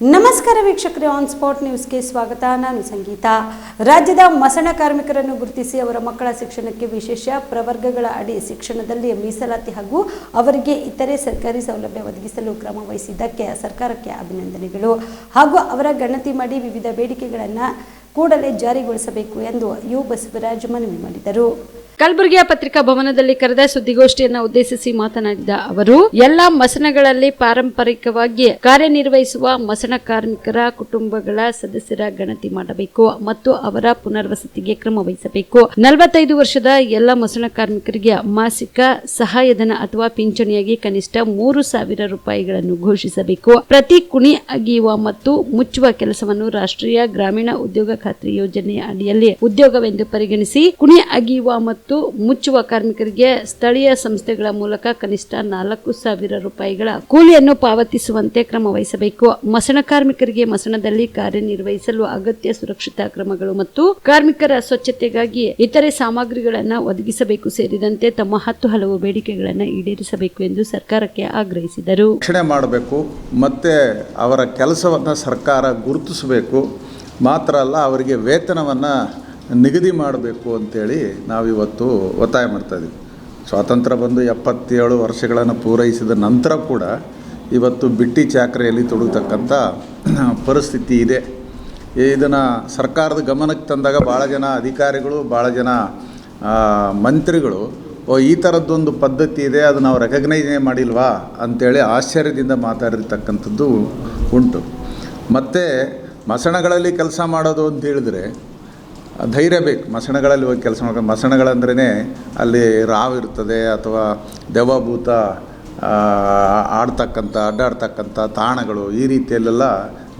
ನಮಸ್ಕಾರ ವೀಕ್ಷಕರೇ on spot ನ್ಯೂಸ್ಗೆ ಸ್ವಾಗತ. ನಾನು ಸಂಗೀತ. ರಾಜ್ಯದ ಮಸಣ ಕಾರ್ಮಿಕರನ್ನು ಗುರುತಿಸಿ ಅವರ ಮಕ್ಕಳ ಶಿಕ್ಷಣಕ್ಕೆ ವಿಶೇಷ ಪ್ರವರ್ಗಗಳ ಅಡಿ ಶಿಕ್ಷಣದಲ್ಲಿ ಮೀಸಲಾತಿ ಹಾಗೂ ಅವರಿಗೆ ಇತರೆ ಸರ್ಕಾರಿ ಸೌಲಭ್ಯ ಒದಗಿಸಲು ಕ್ರಮ ವಹಿಸಿದ್ದಕ್ಕೆ ಸರ್ಕಾರಕ್ಕೆ ಅಭಿನಂದನೆಗಳು. ಹಾಗೂ ಅವರ ಗಣತಿ ಮಾಡಿ ವಿವಿಧ ಬೇಡಿಕೆಗಳನ್ನು ಕೂಡಲೇ ಜಾರಿಗೊಳಿಸಬೇಕು ಎಂದು ಯು ಬಸವರಾಜ್ ಮನವಿ ಮಾಡಿದರು. ಕಲಬುರಗಿಯ ಪತ್ರಿಕಾ ಭವನದಲ್ಲಿ ಕರೆದ ಸುದ್ದಿಗೋಷ್ಠಿಯನ್ನು ಉದ್ದೇಶಿಸಿ ಮಾತನಾಡಿದ ಅವರು, ಎಲ್ಲಾ ಮಸನಗಳಲ್ಲಿ ಪಾರಂಪರಿಕವಾಗಿ ಕಾರ್ಯನಿರ್ವಹಿಸುವ ಮಸಣ ಕಾರ್ಮಿಕರ ಕುಟುಂಬಗಳ ಸದಸ್ಯರ ಗಣತಿ ಮಾಡಬೇಕು ಮತ್ತು ಅವರ ಪುನರ್ವಸತಿಗೆ ಕ್ರಮ ವಹಿಸಬೇಕು. ನಲವತ್ತೈದು ವರ್ಷದ ಎಲ್ಲ ಮಸಣ ಕಾರ್ಮಿಕರಿಗೆ ಮಾಸಿಕ ಸಹಾಯಧನ ಅಥವಾ ಪಿಂಚಣಿಯಾಗಿ ಕನಿಷ್ಠ ಮೂರು ಸಾವಿರ ರೂಪಾಯಿಗಳನ್ನು ಘೋಷಿಸಬೇಕು. ಪ್ರತಿ ಕುಣಿ ಅಗಿಯುವ ಮತ್ತು ಮುಚ್ಚುವ ಕೆಲಸವನ್ನು ರಾಷ್ಟ್ರೀಯ ಗ್ರಾಮೀಣ ಉದ್ಯೋಗ ಖಾತ್ರಿ ಯೋಜನೆಯ ಅಡಿಯಲ್ಲಿ ಉದ್ಯೋಗವೆಂದು ಪರಿಗಣಿಸಿ ಕುಣಿ ಅಗಿಯುವ ಮತ್ತು ಮುಚ್ಚುವ ಕಾರ್ಮಿಕರಿಗೆ ಸ್ಥಳೀಯ ಸಂಸ್ಥೆಗಳ ಮೂಲಕ ಕನಿಷ್ಠ ನಾಲ್ಕು ಸಾವಿರ ರೂಪಾಯಿಗಳ ಕೂಲಿಯನ್ನು ಪಾವತಿಸುವಂತೆ ಕ್ರಮ ವಹಿಸಬೇಕು. ಮಸಣ ಕಾರ್ಮಿಕರಿಗೆ ಮಸಣದಲ್ಲಿ ಕಾರ್ಯನಿರ್ವಹಿಸಲು ಅಗತ್ಯ ಸುರಕ್ಷತಾ ಕ್ರಮಗಳು ಮತ್ತು ಕಾರ್ಮಿಕರ ಸ್ವಚ್ಛತೆಗಾಗಿ ಇತರೆ ಸಾಮಗ್ರಿಗಳನ್ನು ಒದಗಿಸಬೇಕು. ಸೇರಿದಂತೆ ತಮ್ಮ ಹತ್ತು ಹಲವು ಬೇಡಿಕೆಗಳನ್ನು ಈಡೇರಿಸಬೇಕು ಎಂದು ಸರ್ಕಾರಕ್ಕೆ ಆಗ್ರಹಿಸಿದರು. ಮಾಡಬೇಕು, ಮತ್ತೆ ಅವರ ಕೆಲಸವನ್ನು ಸರ್ಕಾರ ಗುರುತಿಸಬೇಕು. ಮಾತ್ರ ಅಲ್ಲ, ಅವರಿಗೆ ವೇತನವನ್ನು ನಿಗದಿ ಮಾಡಬೇಕು ಅಂತೇಳಿ ನಾವಿವತ್ತು ಒತ್ತಾಯ ಮಾಡ್ತಾಯಿದ್ದೀವಿ ಸ್ವಾತಂತ್ರ್ಯ ಬಂದು ಎಪ್ಪತ್ತೇಳು ವರ್ಷಗಳನ್ನು ಪೂರೈಸಿದ ನಂತರ ಕೂಡ ಇವತ್ತು ಬಿಟ್ಟಿ ಚಾಕ್ರೆಯಲ್ಲಿ ತೊಡಗತಕ್ಕಂಥ ಪರಿಸ್ಥಿತಿ ಇದೆ. ಇದನ್ನು ಸರ್ಕಾರದ ಗಮನಕ್ಕೆ ತಂದಾಗ ಭಾಳ ಜನ ಅಧಿಕಾರಿಗಳು, ಭಾಳ ಜನ ಮಂತ್ರಿಗಳು, ಓ, ಈ ಥರದ್ದೊಂದು ಪದ್ಧತಿ ಇದೆ ಅದು ನಾವು ರೆಕಗ್ನೈಸೇ ಮಾಡಿಲ್ವಾ ಅಂಥೇಳಿ ಆಶ್ಚರ್ಯದಿಂದ ಮಾತಾಡಿರ್ತಕ್ಕಂಥದ್ದು ಉಂಟು. ಮತ್ತು ಮಸಣಗಳಲ್ಲಿ ಕೆಲಸ ಮಾಡೋದು ಅಂತ ಹೇಳಿದ್ರೆ, ಧೈರ್ಯ ಬೇಕು. ಮಸಣಗಳಲ್ಲಿ ಹೋಗಿ ಕೆಲಸ ಮಾಡ್ಕೊಂಡು ಮಸಣಗಳಂದ್ರೇ ಅಲ್ಲಿ ರಾವ್ ಇರ್ತದೆ ಅಥವಾ ದೆವ್ವಭೂತ ಆಡ್ತಕ್ಕಂಥ, ಅಡ್ಡಾಡ್ತಕ್ಕಂಥ ತಾಣಗಳು ಈ ರೀತಿಯಲ್ಲೆಲ್ಲ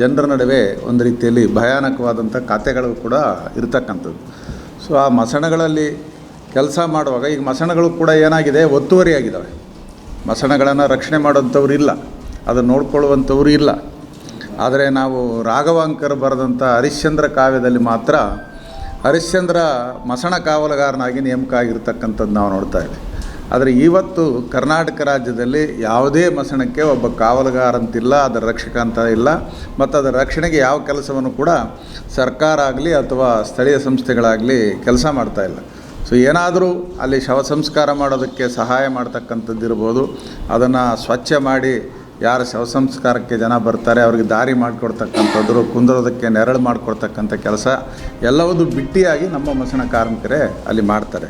ಜನರ ನಡುವೆ ಒಂದು ರೀತಿಯಲ್ಲಿ ಭಯಾನಕವಾದಂಥ ಕಥೆಗಳು ಕೂಡ ಇರತಕ್ಕಂಥದ್ದು. ಸೊ ಆ ಮಸಣಗಳಲ್ಲಿ ಕೆಲಸ ಮಾಡುವಾಗ, ಈಗ ಮಸಣಗಳು ಕೂಡ ಏನಾಗಿದೆ ಒತ್ತುವರಿ ಆಗಿದ್ದಾವೆ ಮಸಣಗಳನ್ನು ರಕ್ಷಣೆ ಮಾಡುವಂಥವ್ರು ಇಲ್ಲ. ಅದನ್ನು ನೋಡ್ಕೊಳ್ಳುವಂಥವ್ರು ಇಲ್ಲ. ಆದರೆ ನಾವು ರಾಘವಾಂಕರ್ ಬರೆದಂಥ ಹರಿಶ್ಚಂದ್ರ ಕಾವ್ಯದಲ್ಲಿ ಮಾತ್ರ ಹರಿಶ್ಚಂದ್ರ ಮಸಣ ಕಾವಲುಗಾರನಾಗಿ ನೇಮಕ ಆಗಿರ್ತಕ್ಕಂಥದ್ದು ನಾವು ನೋಡ್ತಾ ಇದ್ದೀವಿ. ಆದರೆ ಇವತ್ತು ಕರ್ನಾಟಕ ರಾಜ್ಯದಲ್ಲಿ ಯಾವುದೇ ಮಸಣಕ್ಕೆ ಒಬ್ಬ ಕಾವಲುಗಾರ ಅಂತಿಲ್ಲ ಅದರ ರಕ್ಷಕ ಅಂತ ಇಲ್ಲ, ಮತ್ತು ಅದರ ರಕ್ಷಣೆಗೆ ಯಾವ ಕೆಲಸವನ್ನು ಕೂಡ ಸರ್ಕಾರ ಆಗಲಿ ಅಥವಾ ಸ್ಥಳೀಯ ಸಂಸ್ಥೆಗಳಾಗಲಿ ಕೆಲಸ ಮಾಡ್ತಾ ಇಲ್ಲ. ಸೊ ಏನಾದರೂ ಅಲ್ಲಿ ಶವ ಸಂಸ್ಕಾರ ಮಾಡೋದಕ್ಕೆ ಸಹಾಯ ಮಾಡ್ತಕ್ಕಂಥದ್ದಿರ್ಬೋದು, ಅದನ್ನು ಸ್ವಚ್ಛ ಮಾಡಿ ಯಾರು ಶವ ಸಂಸ್ಕಾರಕ್ಕೆ ಜನ ಬರ್ತಾರೆ, ಅವ್ರಿಗೆ ದಾರಿ ಮಾಡಿಕೊಡ್ತಕ್ಕಂಥದ್ರು, ಕುಂದರೋದಕ್ಕೆ ನೆರಳು ಮಾಡಿಕೊಡ್ತಕ್ಕಂಥ ಕೆಲಸ ಎಲ್ಲವೂ ಬಿಟ್ಟಿಯಾಗಿ ನಮ್ಮ ಮಸಣ ಕಾರ್ಮಿಕರೇ ಅಲ್ಲಿ ಮಾಡ್ತಾರೆ.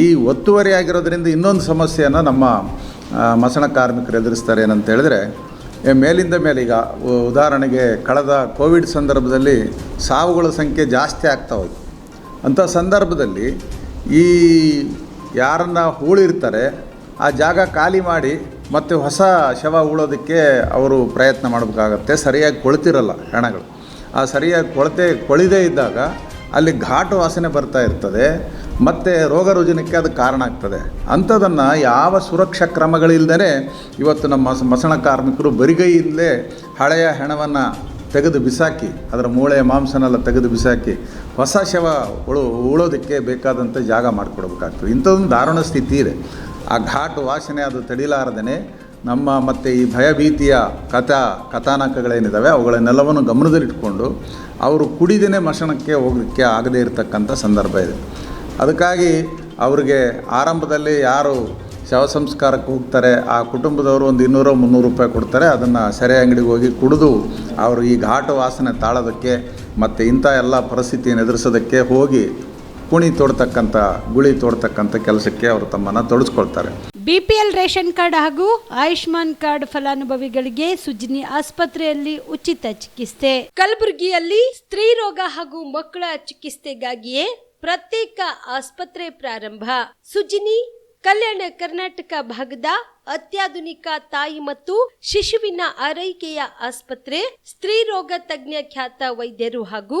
ಈ ಒತ್ತುವರಿ ಆಗಿರೋದ್ರಿಂದ ಇನ್ನೊಂದು ಸಮಸ್ಯೆಯನ್ನು ನಮ್ಮ ಮಸಣ ಕಾರ್ಮಿಕರು ಎದುರಿಸ್ತಾರೆ ಏನಂತ ಹೇಳಿದ್ರೆ ಮೇಲಿಂದ ಮೇಲೆ ಈಗ ಉದಾಹರಣೆಗೆ ಕಳೆದ ಕೋವಿಡ್ ಸಂದರ್ಭದಲ್ಲಿ ಸಾವುಗಳ ಸಂಖ್ಯೆ ಜಾಸ್ತಿ ಆಗ್ತಾ ಹೋಯ್ತು. ಅಂಥ ಸಂದರ್ಭದಲ್ಲಿ ಈ ಯಾರನ್ನು ಹೂಳಿರ್ತಾರೆ ಆ ಜಾಗ ಖಾಲಿ ಮಾಡಿ ಮತ್ತು ಹೊಸ ಶವ ಉಳೋದಕ್ಕೆ ಅವರು ಪ್ರಯತ್ನ ಮಾಡಬೇಕಾಗತ್ತೆ. ಸರಿಯಾಗಿ ಕೊಳ್ತಿರಲ್ಲ ಹೆಣಗಳು. ಆ ಸರಿಯಾಗಿ ಕೊಳತೆ, ಕೊಳಿದೇ ಇದ್ದಾಗ ಅಲ್ಲಿ ಘಾಟು ವಾಸನೆ ಬರ್ತಾ ಇರ್ತದೆ, ಮತ್ತು ರೋಗ ರುಜಿನಕ್ಕೆ ಅದು ಕಾರಣ ಆಗ್ತದೆ. ಅಂಥದನ್ನು ಯಾವ ಸುರಕ್ಷಾ ಕ್ರಮಗಳಿಲ್ಲದೇ ಇವತ್ತು ನಮ್ಮ ಮಸ- ಮಸಣ ಕಾರ್ಮಿಕರು ಬರಿಗೈಯಿಂದಲೇ ಹಳೆಯ ಹೆಣವನ್ನು ತೆಗೆದು ಬಿಸಾಕಿ, ಅದರ ಮೂಳೆ ಮಾಂಸನೆಲ್ಲ ತೆಗೆದು ಬಿಸಾಕಿ ಹೊಸ ಶವ ಉಳು, ಉಳೋದಕ್ಕೆ ಬೇಕಾದಂಥ ಜಾಗ ಮಾಡಿಕೊಡ್ಬೇಕಾಗ್ತದೆ. ಇಂಥದ್ದೊಂದು ದಾರುಣ ಸ್ಥಿತಿ ಇದೆ. ಆ ಘಾಟು ವಾಸನೆ ಅದು ತಡಿಲಾರದೇ ನಮ್ಮ ಮತ್ತು ಈ ಭಯಭೀತಿಯ ಕಥಾ ಕಥಾನಕಗಳೇನಿದ್ದಾವೆ ಅವುಗಳನ್ನೆಲ್ಲವನ್ನು ಗಮನದಲ್ಲಿಟ್ಕೊಂಡು ಅವರು ಕುಡಿದೇ ಮಶಣಕ್ಕೆ ಹೋಗಲಿಕ್ಕೆ ಆಗದೇ ಇರತಕ್ಕಂಥ ಸಂದರ್ಭ ಇದೆ. ಅದಕ್ಕಾಗಿ ಅವರಿಗೆ ಆರಂಭದಲ್ಲಿ ಯಾರು ಶವ ಸಂಸ್ಕಾರಕ್ಕೆ ಹೋಗ್ತಾರೆ, ಆ ಕುಟುಂಬದವರು ಒಂದು ಇನ್ನೂರು ಮುನ್ನೂರು ರೂಪಾಯಿ ಕೊಡ್ತಾರೆ, ಅದನ್ನು ಸೆರೆ ಅಂಗಡಿಗೆ ಹೋಗಿ ಕುಡಿದು ಅವರು ಈ ಘಾಟು ವಾಸನೆ ತಾಳೋದಕ್ಕೆ ಮತ್ತು ಇಂಥ ಎಲ್ಲ ಪರಿಸ್ಥಿತಿಯನ್ನು ಎದುರಿಸೋದಕ್ಕೆ ಹೋಗಿ ಕುಣಿ ತೋಡ್ತಕ್ಕಂಥ ಗುಳಿ ತೋಡ್ತಕ್ಕಂಥ ಕೆಲಸಕ್ಕೆ ಅವರು ತಮ್ಮನ್ನು ತೊಡಸ್ಕೊಳ್ತಾರೆ. ಬಿಪಿಎಲ್ ರೇಷನ್ ಕಾರ್ಡ್ ಹಾಗೂ ಆಯುಷ್ಮಾನ್ ಕಾರ್ಡ್ ಫಲಾನುಭವಿಗಳಿಗೆ ಸುಜಿನಿ ಆಸ್ಪತ್ರೆಯಲ್ಲಿ ಉಚಿತ ಚಿಕಿತ್ಸೆ. ಕಲಬುರಗಿಯಲ್ಲಿ ಸ್ತ್ರೀ ರೋಗ ಹಾಗೂ ಮಕ್ಕಳ ಚಿಕಿತ್ಸೆಗಾಗಿಯೇ ಪ್ರತ್ಯೇಕ ಆಸ್ಪತ್ರೆ ಪ್ರಾರಂಭ. ಸುಜಿನಿ ಕಲ್ಯಾಣ ಕರ್ನಾಟಕ ಭಾಗದ ಅತ್ಯಾಧುನಿಕ ತಾಯಿ ಮತ್ತು ಶಿಶುವಿನ ಆರೈಕೆಯ ಆಸ್ಪತ್ರೆ ಸ್ತ್ರೀ ರೋಗ ತಜ್ಞ ಖ್ಯಾತ ವೈದ್ಯರು ಹಾಗೂ